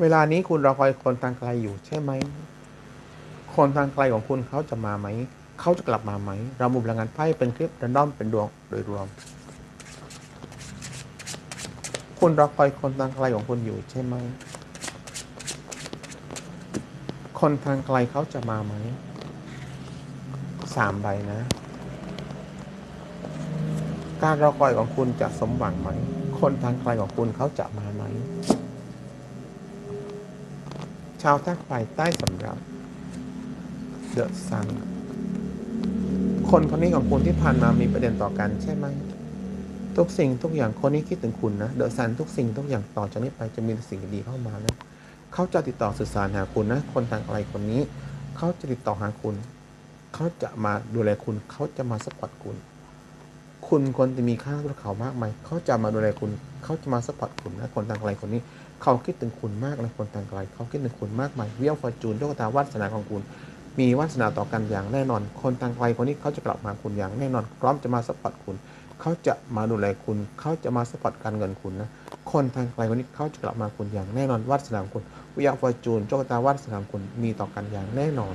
เวลานี้คุณรอคอยคนทางไกลอยู่ใช่ไหม คนทางไกลของคุณเขาจะมาไหม เขาจะกลับมาไหม เรามุมพลังงานไพ่เป็นคลิปรันดอมเป็นดวงโดยรวม คุณรอคอยคนทางไกลของคุณอยู่ใช่ไหม คนทางไกลเขาจะมาไหม สามใบนะ การรอคอยของคุณจะสมหวังไหม คนทางไกลของคุณเขาจะมาไหม ชาวทักไปใต้สำรับเดอะซันคนคนนี้ของคุณที่ผ่านมามีประเด็นต่อกันใช่ไหมทุกสิ่งทุกอย่างคนนี้คิดถึงคุณนะเดอะซันทุกสิ่งทุกอย่างต่อจากนี้ไปจะมีสิ่งดีเข้ามานะเขาจะติดต่อสื่อสารหาคุณนะ คนทางไกลคนนี้ เขาจะติดต่อหาคุณ เขาจะมาดูแลคุณ เขาจะมาสปอร์ตคุณ คุณคนจะมีค่าตัวเขามากไหมเขาจะมาดูแลคุณ เขาจะมาสปอร์ตคุณนะคนทางไกลคนนี้ เขาคิดถึงคุณมากนะคนทางไกลเขาคิดถึงคุณมากมายเวียงฟอร์จูนโชคชะตาวาสนาของคุณ มีวาสนาต่อกันอย่างแน่นอน คนทางไกลคนนี้เขาจะกลับมาคุณอย่างแน่นอน พร้อมจะมาสปอร์ตคุณ เขาจะมาดูแลคุณ เขาจะมาสปอร์ตการเงินคุณนะ คนทางไกลคนนี้เขาจะกลับมาคุณอย่างแน่นอนวาสนาของคุณเวียงฟอร์จูนโชคชะตาวาสนาของคุณมีต่อกันอย่างแน่นอน